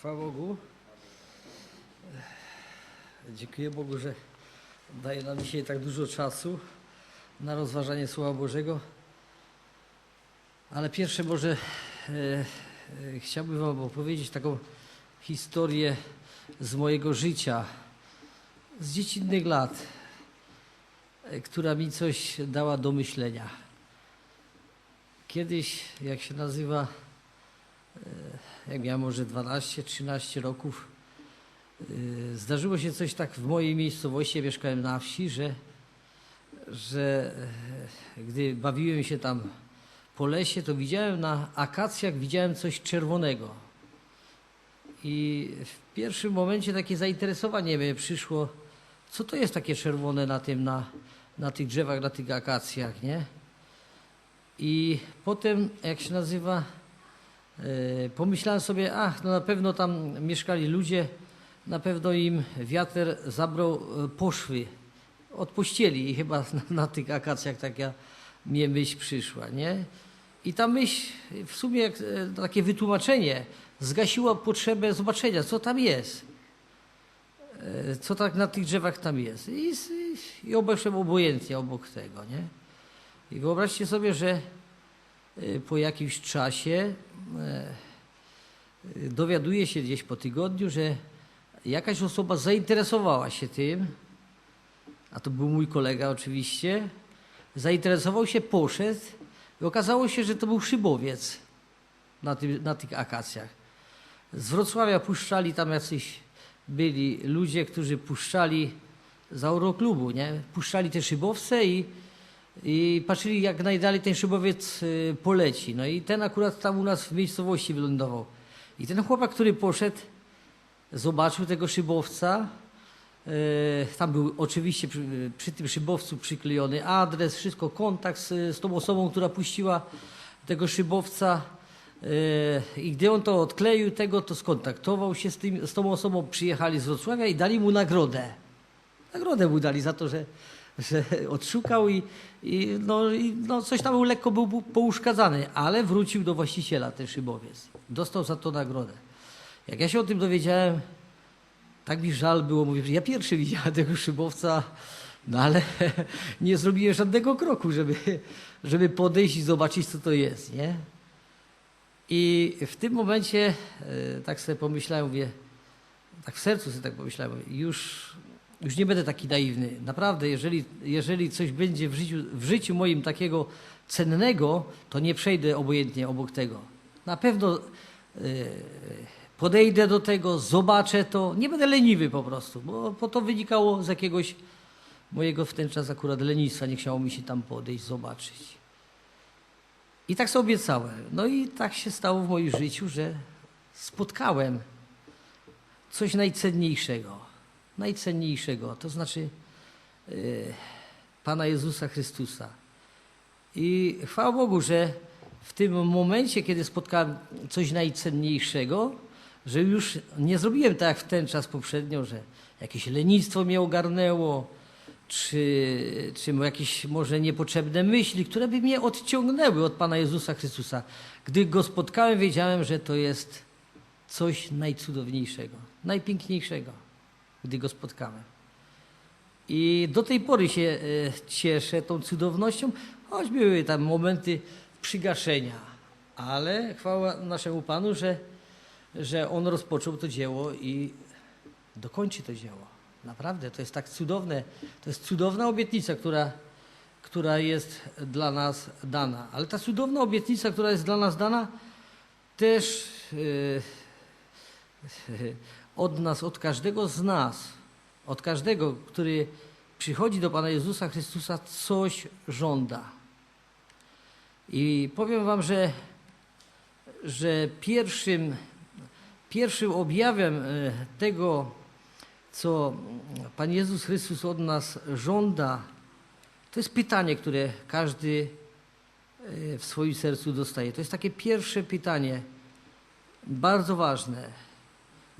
Chwała Bogu. Dziękuję Bogu, że daje nam dzisiaj tak dużo czasu na rozważanie Słowa Bożego. Ale pierwsze może e, e, chciałbym Wam opowiedzieć taką historię z mojego życia, z dziecinnych lat, e, która mi coś dała do myślenia. Kiedyś, jak się nazywa, e, jak miałem może 12-13 roków, e, zdarzyło się coś tak w mojej miejscowości, ja mieszkałem na wsi, że, że e, gdy bawiłem się tam po lesie, to widziałem na akacjach widziałem coś czerwonego. I w pierwszym momencie takie zainteresowanie mnie przyszło, co to jest takie czerwone na tym, na, na tych drzewach, na tych akacjach, nie? I potem, jak się nazywa, pomyślałem sobie, ach, no na pewno tam mieszkali ludzie, na pewno im wiatr zabrał e, poszwy od pościeli i chyba na, na tych akacjach taka mnie myśl przyszła, nie? I ta myśl, w sumie jak, e, takie wytłumaczenie, zgasiła potrzebę zobaczenia, co tam jest. Co tak na tych drzewach tam jest. I, i, i obeszłem obojętnie obok tego, nie? I wyobraźcie sobie, że po jakimś czasie e, dowiaduje się gdzieś po tygodniu, że jakaś osoba zainteresowała się tym, a to był mój kolega oczywiście, zainteresował się, poszedł i okazało się, że to był szybowiec na, tym, na tych akacjach. Z Wrocławia puszczali tam jacyś byli ludzie, którzy puszczali z Euroklubu, nie? Puszczali te szybowce i, i patrzyli jak najdalej ten szybowiec y, poleci. No i ten akurat tam u nas w miejscowości wylądował. I ten chłopak, który poszedł, zobaczył tego szybowca. e, Tam był oczywiście przy, przy tym szybowcu przyklejony adres, wszystko, kontakt z, z tą osobą, która puściła tego szybowca. E, I gdy on to odkleił, tego to skontaktował się z, tym, z tą osobą, przyjechali z Wrocławia i dali mu nagrodę. Nagrodę mu dali za to, że, że odszukał i, i, no, i no coś tam był lekko był pouszkadzany, ale wrócił do właściciela ten szybowiec. Dostał za to nagrodę. Jak ja się o tym dowiedziałem, tak mi żal było, mówię, że ja pierwszy widziałem tego szybowca, no ale nie zrobiłem żadnego kroku, żeby, żeby podejść i zobaczyć, co to jest, nie? I w tym momencie e, tak sobie pomyślałem, mówię, tak w sercu sobie tak pomyślałem, już, już nie będę taki naiwny. Naprawdę, jeżeli, jeżeli coś będzie w życiu, w życiu moim takiego cennego, to nie przejdę obojętnie obok tego. Na pewno e, podejdę do tego, zobaczę to, nie będę leniwy po prostu, bo, bo to wynikało z jakiegoś mojego w ten czas akurat lenistwa, nie chciało mi się tam podejść, zobaczyć. I tak sobie obiecałem. No i tak się stało w moim życiu, że spotkałem coś najcenniejszego. Najcenniejszego, to znaczy e, Pana Jezusa Chrystusa. I chwała Bogu, że w tym momencie, kiedy spotkałem coś najcenniejszego, że już nie zrobiłem tak jak w ten czas poprzednio, że jakieś lenistwo mnie ogarnęło, czy, czy jakieś może niepotrzebne myśli, które by mnie odciągnęły od Pana Jezusa Chrystusa. Gdy Go spotkałem, wiedziałem, że to jest coś najcudowniejszego, najpiękniejszego, gdy Go spotkałem. I do tej pory się e, cieszę tą cudownością, choć były tam momenty przygaszenia. Ale chwała naszemu Panu, że, że On rozpoczął to dzieło i dokończy to dzieło. Naprawdę, to jest tak cudowne. To jest cudowna obietnica, która, która jest dla nas dana. Ale ta cudowna obietnica, która jest dla nas dana, też e, od nas, od każdego z nas, od każdego, który przychodzi do Pana Jezusa Chrystusa, coś żąda. I powiem Wam, że, że pierwszym, pierwszym objawem e, tego, co Pan Jezus Chrystus od nas żąda, to jest pytanie, które każdy e, w swoim sercu dostaje. To jest takie pierwsze pytanie, bardzo ważne.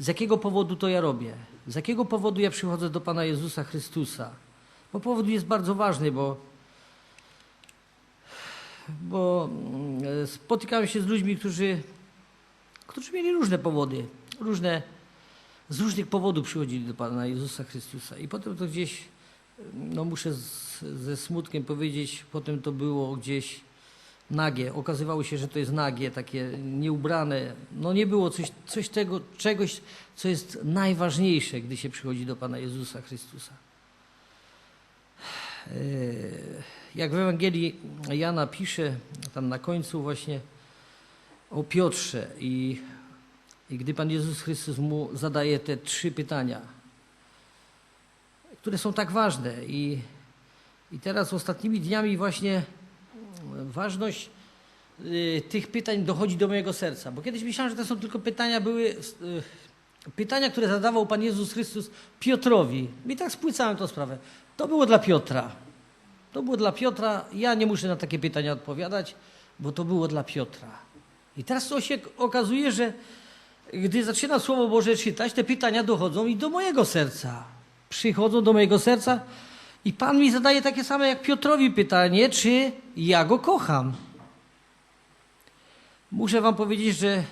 Z jakiego powodu to ja robię? Z jakiego powodu ja przychodzę do Pana Jezusa Chrystusa? Bo powód jest bardzo ważny, bo, bo mm, spotykałem się z ludźmi, którzy, którzy mieli różne powody. różne, z różnych powodów przychodzili do Pana Jezusa Chrystusa. I potem to gdzieś, no muszę z, ze smutkiem powiedzieć, potem to było gdzieś nagie. Okazywało się, że to jest nagie, takie nieubrane. No nie było coś, coś tego, czegoś, co jest najważniejsze, gdy się przychodzi do Pana Jezusa Chrystusa. E, Jak w Ewangelii Jana pisze, tam na końcu właśnie o Piotrze i, i gdy Pan Jezus Chrystus mu zadaje te trzy pytania, które są tak ważne i, i teraz ostatnimi dniami właśnie ważność y, tych pytań dochodzi do mojego serca, bo kiedyś myślałem, że to są tylko pytania, były y, pytania, które zadawał Pan Jezus Chrystus Piotrowi. I tak spłycałem tą sprawę. To było dla Piotra. To było dla Piotra. Ja nie muszę na takie pytania odpowiadać, bo to było dla Piotra. I teraz to się okazuje, że gdy zaczynam Słowo Boże czytać, te pytania dochodzą i do mojego serca. Przychodzą do mojego serca i Pan mi zadaje takie same jak Piotrowi pytanie, czy ja go kocham. Muszę Wam powiedzieć, że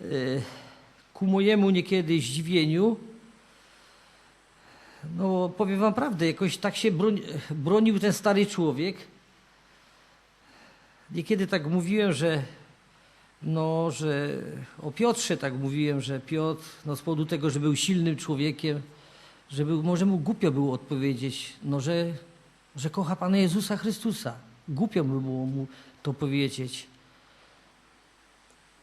e, ku mojemu niekiedy zdziwieniu, no powiem Wam prawdę, jakoś tak się bronił ten stary człowiek. Niekiedy tak mówiłem, że no, że o Piotrze tak mówiłem, że Piotr, no z powodu tego, że był silnym człowiekiem, że był, może mu głupio było odpowiedzieć, no, że, że kocha Pana Jezusa Chrystusa. Głupio by było mu to powiedzieć.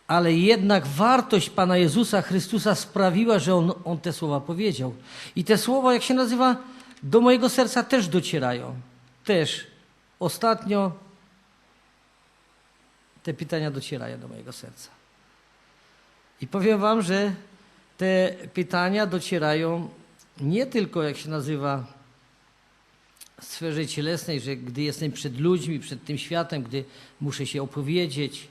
Ale jednak wartość Pana Jezusa Chrystusa sprawiła, że on, on te słowa powiedział. I te słowa, jak się nazywa, do mojego serca też docierają. Też. Ostatnio te pytania docierają do mojego serca. I powiem Wam, że te pytania docierają nie tylko, jak się nazywa, w sferze cielesnej, że gdy jestem przed ludźmi, przed tym światem, gdy muszę się opowiedzieć,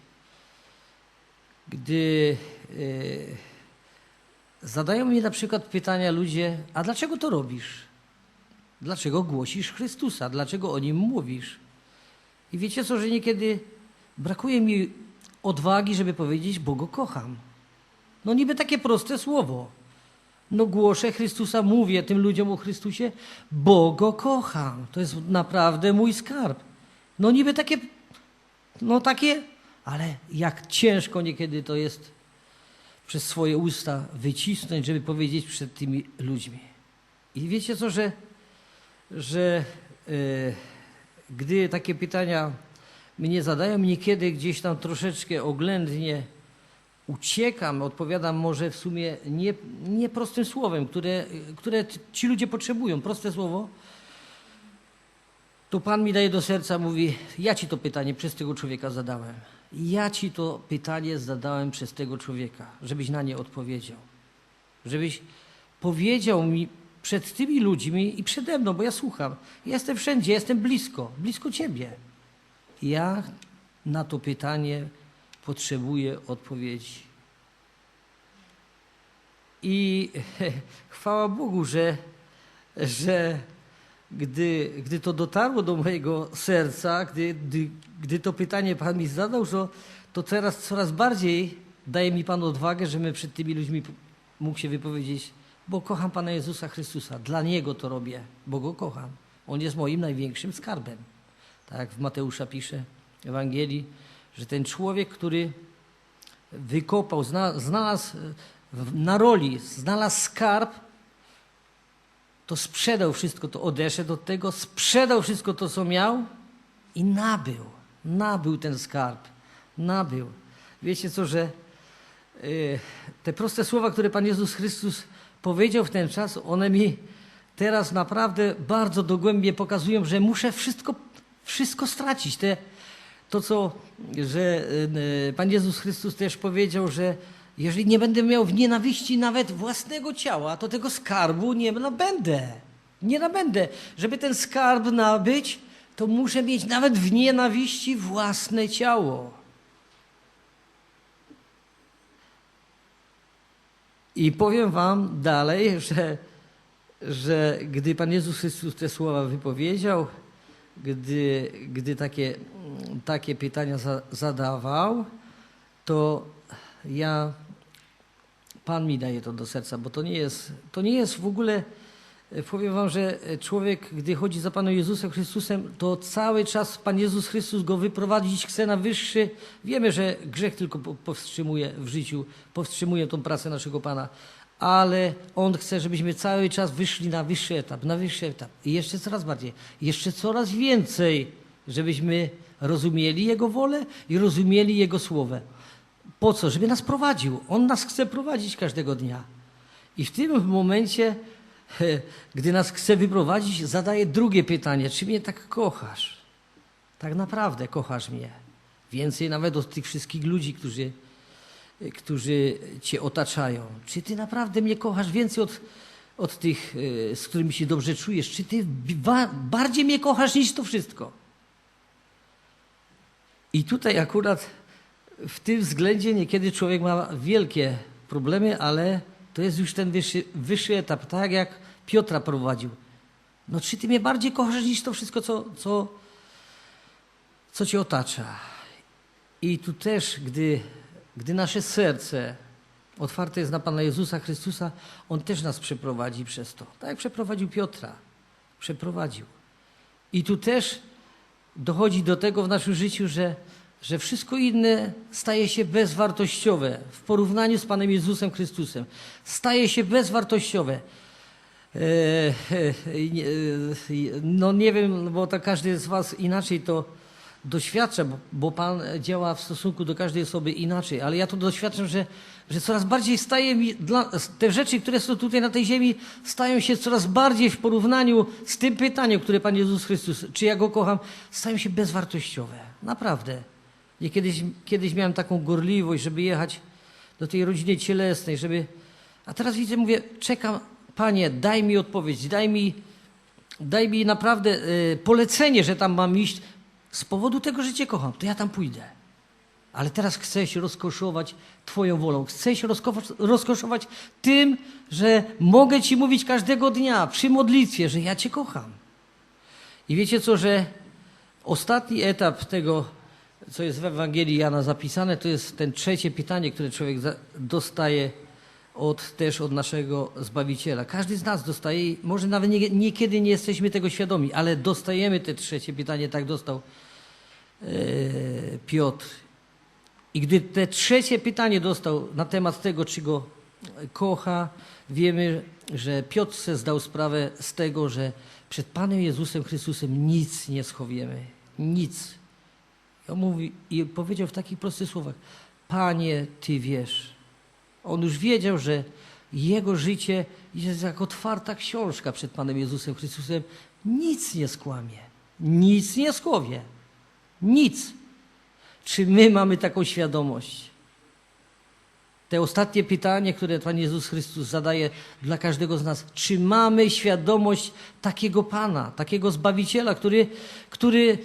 gdy yy, zadają mi na przykład pytania ludzie, a dlaczego to robisz? Dlaczego głosisz Chrystusa? Dlaczego o Nim mówisz? I wiecie co, że niekiedy brakuje mi odwagi, żeby powiedzieć, bo Go kocham. No niby takie proste słowo. No głoszę Chrystusa, mówię tym ludziom o Chrystusie, bo Go kocham. To jest naprawdę mój skarb. No niby takie, no takie, ale jak ciężko niekiedy to jest przez swoje usta wycisnąć, żeby powiedzieć przed tymi ludźmi. I wiecie co, że, że yy, gdy takie pytania mnie zadają, niekiedy gdzieś tam troszeczkę oględnie uciekam, odpowiadam może w sumie nie, nie prostym słowem, które, które ci ludzie potrzebują, proste słowo, to Pan mi daje do serca, mówi, ja ci to pytanie przez tego człowieka zadałem. Ja ci to pytanie zadałem przez tego człowieka, żebyś na nie odpowiedział. Żebyś powiedział mi przed tymi ludźmi i przede mną, bo ja słucham. Jestem wszędzie, jestem blisko, blisko ciebie. Ja na to pytanie potrzebuję odpowiedzi. I chwała Bogu, że, że gdy, gdy to dotarło do mojego serca, gdy, gdy, gdy to pytanie Pan mi zadał, to, to teraz coraz bardziej daje mi Pan odwagę, żebym przed tymi ludźmi mógł się wypowiedzieć, bo kocham Pana Jezusa Chrystusa. Dla Niego to robię, bo Go kocham. On jest moim największym skarbem. Tak w Mateusza pisze w Ewangelii, że ten człowiek, który wykopał, znalazł na roli, znalazł skarb, to sprzedał wszystko, to odeszedł od tego, sprzedał wszystko to, co miał i nabył. Nabył ten skarb. Nabył. Wiecie co, że yy, te proste słowa, które Pan Jezus Chrystus powiedział w ten czas, one mi teraz naprawdę bardzo dogłębnie pokazują, że muszę wszystko, wszystko stracić. Te, to, co że yy, Pan Jezus Chrystus też powiedział, że jeżeli nie będę miał w nienawiści nawet własnego ciała, to tego skarbu nie nabędę. Nie nabędę. Żeby ten skarb nabyć, to muszę mieć nawet w nienawiści własne ciało. I powiem Wam dalej, że, że gdy Pan Jezus Chrystus te słowa wypowiedział, gdy, gdy takie, takie pytania za, zadawał, to ja Pan mi daje to do serca, bo to nie jest, to nie jest w ogóle, powiem wam, że człowiek, gdy chodzi za Panem Jezusem Chrystusem, to cały czas Pan Jezus Chrystus go wyprowadzić chce na wyższy. Wiemy, że grzech tylko po- powstrzymuje w życiu, powstrzymuje tą pracę naszego Pana, ale On chce, żebyśmy cały czas wyszli na wyższy etap, na wyższy etap. I jeszcze coraz bardziej, jeszcze coraz więcej, żebyśmy rozumieli Jego wolę i rozumieli Jego słowę. Po co? Żeby nas prowadził. On nas chce prowadzić każdego dnia. I w tym momencie, gdy nas chce wyprowadzić, zadaje drugie pytanie: czy mnie tak kochasz? Tak naprawdę kochasz mnie. Więcej nawet od tych wszystkich ludzi, którzy, którzy cię otaczają. Czy ty naprawdę mnie kochasz więcej od, od tych, e, z którymi się dobrze czujesz? Czy ty ba, bardziej mnie kochasz niż to wszystko? I tutaj akurat w tym względzie niekiedy człowiek ma wielkie problemy, ale to jest już ten wyższy, wyższy etap, tak jak Piotra prowadził. No czy ty mnie bardziej kochasz niż to wszystko, co, co, co cię otacza? I tu też, gdy, gdy nasze serce otwarte jest na Pana Jezusa Chrystusa, On też nas przeprowadzi przez to. Tak jak przeprowadził Piotra. Przeprowadził. I tu też dochodzi do tego w naszym życiu, że, że wszystko inne staje się bezwartościowe w porównaniu z Panem Jezusem Chrystusem. Staje się bezwartościowe. E, e, e, no nie wiem, bo to każdy z Was inaczej to doświadcza, bo, bo Pan działa w stosunku do każdej osoby inaczej, ale ja to doświadczam, że, że coraz bardziej staje mi, dla, te rzeczy, które są tutaj na tej ziemi, stają się coraz bardziej w porównaniu z tym pytaniem, które Pan Jezus Chrystus, czy ja Go kocham, stają się bezwartościowe. Naprawdę. Ja kiedyś, kiedyś miałem taką gorliwość, żeby jechać do tej rodziny cielesnej, żeby... A teraz widzę, mówię, czekam, Panie, daj mi odpowiedź, daj mi, daj mi naprawdę y, polecenie, że tam mam iść z powodu tego, że Cię kocham, to ja tam pójdę. Ale teraz chcę się rozkoszować Twoją wolą. Chcę się rozko- rozkoszować tym, że mogę Ci mówić każdego dnia przy modlitwie, że ja Cię kocham. I wiecie co, że ostatni etap tego, co jest w Ewangelii Jana zapisane, to jest ten trzecie pytanie, które człowiek dostaje od, też od naszego Zbawiciela. Każdy z nas dostaje, może nawet nie, niekiedy nie jesteśmy tego świadomi, ale dostajemy te trzecie pytanie, tak dostał Piotr. I gdy te trzecie pytanie dostał na temat tego, czy go kocha, wiemy, że Piotr se zdał sprawę z tego, że przed Panem Jezusem Chrystusem nic nie schowiemy. Nic. I on mówi i powiedział w takich prostych słowach: Panie, Ty wiesz. On już wiedział, że jego życie jest jak otwarta książka przed Panem Jezusem Chrystusem. Nic nie skłamie. Nic nie schowie. Nic. Czy my mamy taką świadomość? Te ostatnie pytanie, które Pan Jezus Chrystus zadaje dla każdego z nas. Czy mamy świadomość takiego Pana, takiego Zbawiciela, który, który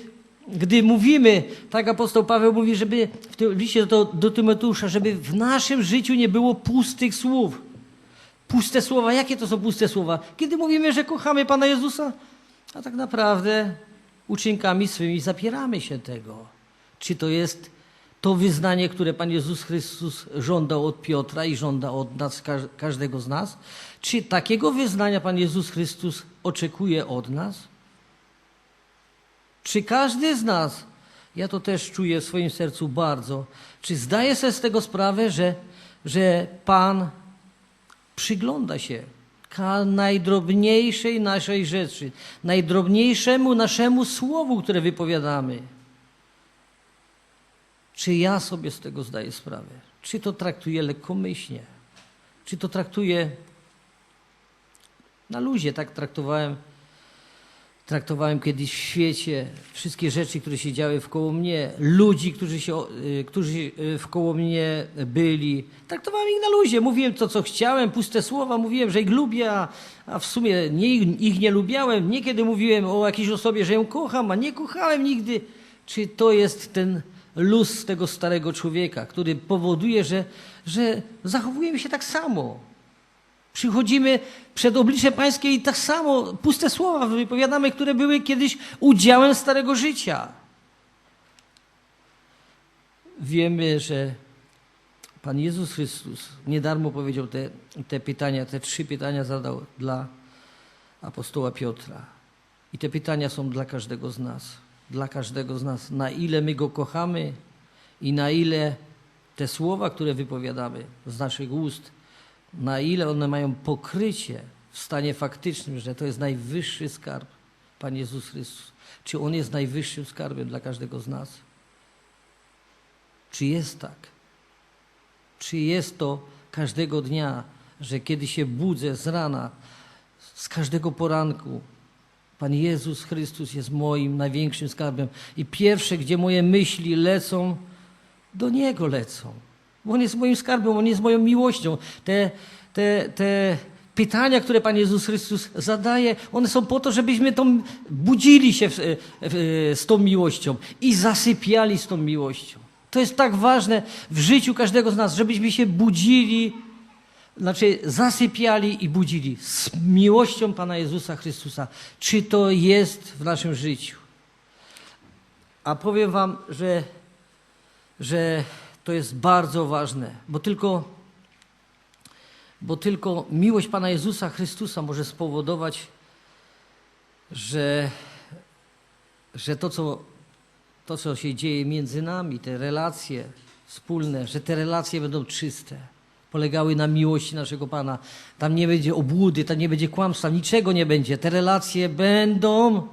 gdy mówimy, tak apostoł Paweł mówi, żeby w tym liście do, do Tymoteusza, żeby w naszym życiu nie było pustych słów. Puste słowa. Jakie to są puste słowa? Kiedy mówimy, że kochamy Pana Jezusa, a tak naprawdę uczynkami swymi zapieramy się tego. Czy to jest to wyznanie, które Pan Jezus Chrystus żądał od Piotra i żąda od nas, każ- każdego z nas? Czy takiego wyznania Pan Jezus Chrystus oczekuje od nas? Czy każdy z nas, ja to też czuję w swoim sercu bardzo, czy zdaje sobie z tego sprawę, że, że Pan przygląda się najdrobniejszej naszej rzeczy, najdrobniejszemu naszemu słowu, które wypowiadamy? Czy ja sobie z tego zdaję sprawę? Czy to traktuję lekkomyślnie? Czy to traktuję na luzie? Tak traktowałem, traktowałem kiedyś w świecie wszystkie rzeczy, które się działy wkoło mnie, ludzi, którzy, się, y, którzy y, wkoło mnie byli. Traktowałem ich na luzie. Mówiłem to, co chciałem, puste słowa, mówiłem, że ich lubię, a, a w sumie nie, ich nie lubiałem. Niekiedy mówiłem o jakiejś osobie, że ją kocham, a nie kochałem nigdy. Czy to jest ten luz tego starego człowieka, który powoduje, że, że zachowujemy się tak samo. Przychodzimy przed oblicze Pańskie i tak samo puste słowa wypowiadamy, które były kiedyś udziałem starego życia. Wiemy, że Pan Jezus Chrystus nie darmo powiedział te, te pytania, te trzy pytania zadał dla apostoła Piotra. I te pytania są dla każdego z nas. Dla każdego z nas. Na ile my go kochamy i na ile te słowa, które wypowiadamy z naszych ust, na ile one mają pokrycie w stanie faktycznym, że to jest najwyższy skarb, Pan Jezus Chrystus. Czy On jest najwyższym skarbem dla każdego z nas? Czy jest tak? Czy jest to każdego dnia, że kiedy się budzę z rana, z każdego poranku, Pan Jezus Chrystus jest moim największym skarbem i pierwsze, gdzie moje myśli lecą, do Niego lecą. Bo On jest moim skarbem, On jest moją miłością. Te, te, te pytania, które Pan Jezus Chrystus zadaje, one są po to, żebyśmy tą, budzili się w, w, z tą miłością i zasypiali z tą miłością. To jest tak ważne w życiu każdego z nas, żebyśmy się budzili, znaczy zasypiali i budzili z miłością Pana Jezusa Chrystusa. Czy to jest w naszym życiu? A powiem Wam, że, że to jest bardzo ważne, bo tylko, bo tylko miłość Pana Jezusa Chrystusa może spowodować, że, że to, co, to, co się dzieje między nami, te relacje wspólne, że te relacje będą czyste polegały na miłości naszego Pana. Tam nie będzie obłudy, tam nie będzie kłamstwa, niczego nie będzie. Te relacje będą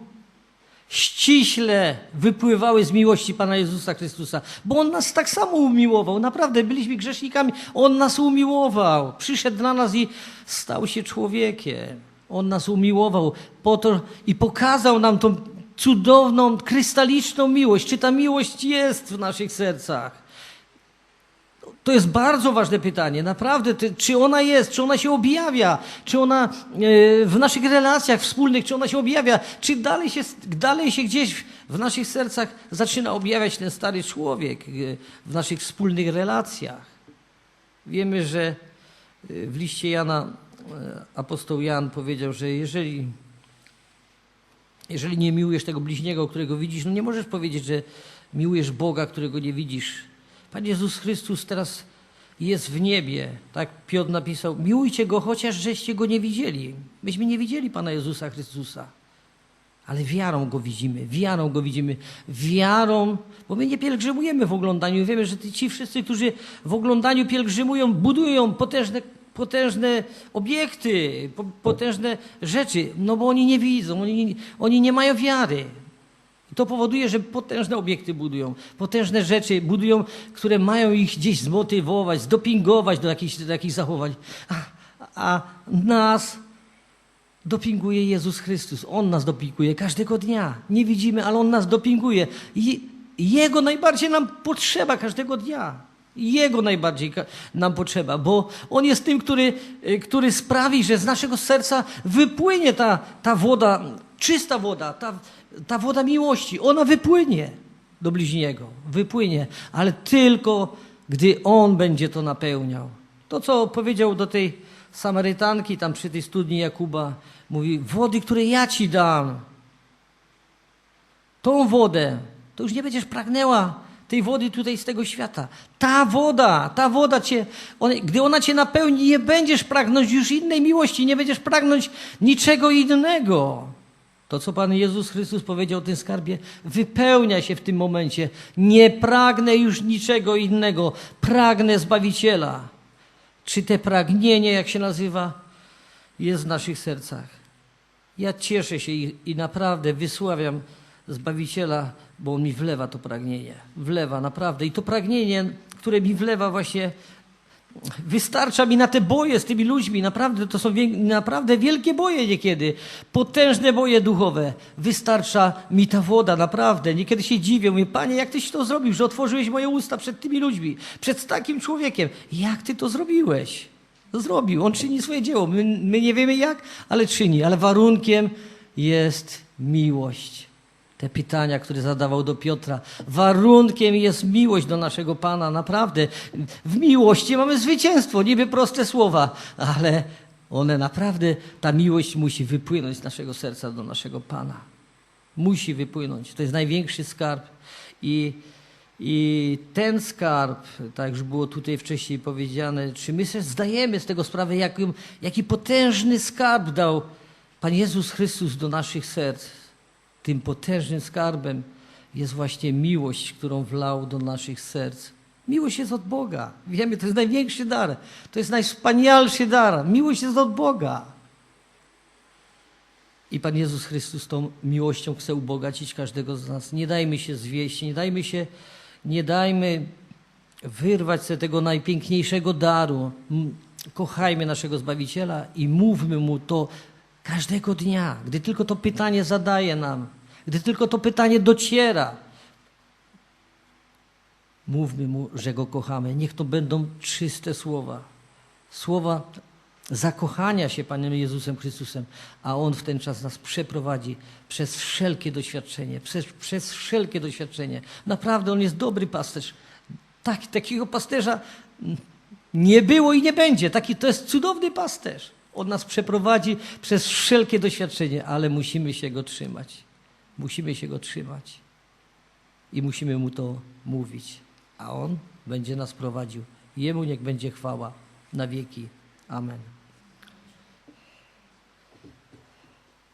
ściśle wypływały z miłości Pana Jezusa Chrystusa, bo On nas tak samo umiłował. Naprawdę byliśmy grzesznikami. On nas umiłował. Przyszedł dla nas i stał się człowiekiem. On nas umiłował po to i pokazał nam tą cudowną, krystaliczną miłość. Czy ta miłość jest w naszych sercach? To jest bardzo ważne pytanie, naprawdę. Czy ona jest, czy ona się objawia, czy ona e, w naszych relacjach wspólnych, czy ona się objawia, czy dalej się, dalej się gdzieś w naszych sercach zaczyna objawiać ten stary człowiek e, w naszych wspólnych relacjach. Wiemy, że e, w liście Jana apostoł Jan powiedział, że jeżeli, jeżeli nie miłujesz tego bliźniego, którego widzisz, no nie możesz powiedzieć, że miłujesz Boga, którego nie widzisz. Pan Jezus Chrystus teraz jest w niebie. Tak Piotr napisał, miłujcie Go, chociaż żeście Go nie widzieli. Myśmy nie widzieli Pana Jezusa Chrystusa. Ale wiarą Go widzimy, wiarą Go widzimy, wiarą, bo my nie pielgrzymujemy w oglądaniu. Wiemy, że ci wszyscy, którzy w oglądaniu pielgrzymują, budują potężne, potężne obiekty, potężne rzeczy, no bo oni nie widzą, oni, oni nie mają wiary. To powoduje, że potężne obiekty budują, potężne rzeczy budują, które mają ich gdzieś zmotywować, zdopingować do jakichś, do jakichś zachowań. A, a nas dopinguje Jezus Chrystus. On nas dopinguje każdego dnia. Nie widzimy, ale On nas dopinguje. I Jego najbardziej nam potrzeba każdego dnia. Jego najbardziej nam potrzeba, bo On jest tym, który, który sprawi, że z naszego serca wypłynie ta, ta woda, czysta woda, ta, ta woda miłości, ona wypłynie do bliźniego, wypłynie, ale tylko gdy On będzie to napełniał. To, co powiedział do tej Samarytanki tam przy tej studni Jakuba, mówi, wody, które ja ci dam, tą wodę, to już nie będziesz pragnęła tej wody tutaj z tego świata. Ta woda, ta woda cię, on, gdy ona cię napełni, nie będziesz pragnąć już innej miłości, nie będziesz pragnąć niczego innego. To, co Pan Jezus Chrystus powiedział o tym skarbie, wypełnia się w tym momencie. Nie pragnę już niczego innego, pragnę Zbawiciela. Czy te pragnienie, jak się nazywa, jest w naszych sercach? Ja cieszę się i, i naprawdę wysławiam Zbawiciela, bo On mi wlewa to pragnienie. Wlewa naprawdę. I to pragnienie, które mi wlewa właśnie Wystarcza mi na te boje z tymi ludźmi. Naprawdę, to są naprawdę wielkie boje niekiedy. Potężne boje duchowe. Wystarcza mi ta woda, naprawdę. Niekiedy się dziwię. Mówię, Panie, jak Tyś to zrobił, że otworzyłeś moje usta przed tymi ludźmi, przed takim człowiekiem. Jak Ty to zrobiłeś? Zrobił. On czyni swoje dzieło. My, my nie wiemy jak, ale czyni. Ale warunkiem jest miłość te pytania, które zadawał do Piotra. Warunkiem jest miłość do naszego Pana, naprawdę. W miłości mamy zwycięstwo, niby proste słowa, ale one naprawdę, ta miłość musi wypłynąć z naszego serca do naszego Pana. Musi wypłynąć. To jest największy skarb. I I ten skarb, tak już było tutaj wcześniej powiedziane, czy my sobie zdajemy z tego sprawę, jaki, jaki potężny skarb dał Pan Jezus Chrystus do naszych serc. Tym potężnym skarbem jest właśnie miłość, którą wlał do naszych serc. Miłość jest od Boga. Wiemy, to jest największy dar. To jest najwspanialszy dar. Miłość jest od Boga. I Pan Jezus Chrystus tą miłością chce ubogacić każdego z nas. Nie dajmy się zwieść, nie dajmy się, nie dajmy wyrwać sobie tego najpiękniejszego daru. Kochajmy naszego Zbawiciela i mówmy Mu to każdego dnia, gdy tylko to pytanie zadaje nam, gdy tylko to pytanie dociera. Mówmy Mu, że Go kochamy. Niech to będą czyste słowa. Słowa zakochania się Panem Jezusem Chrystusem, a On w ten czas nas przeprowadzi przez wszelkie doświadczenie, przez, przez wszelkie doświadczenie. Naprawdę On jest dobry pasterz. Tak, takiego pasterza nie było i nie będzie. Taki to jest cudowny pasterz. On nas przeprowadzi przez wszelkie doświadczenie, ale musimy się Go trzymać. Musimy się Go trzymać. I musimy Mu to mówić. A On będzie nas prowadził. Jemu niech będzie chwała na wieki. Amen.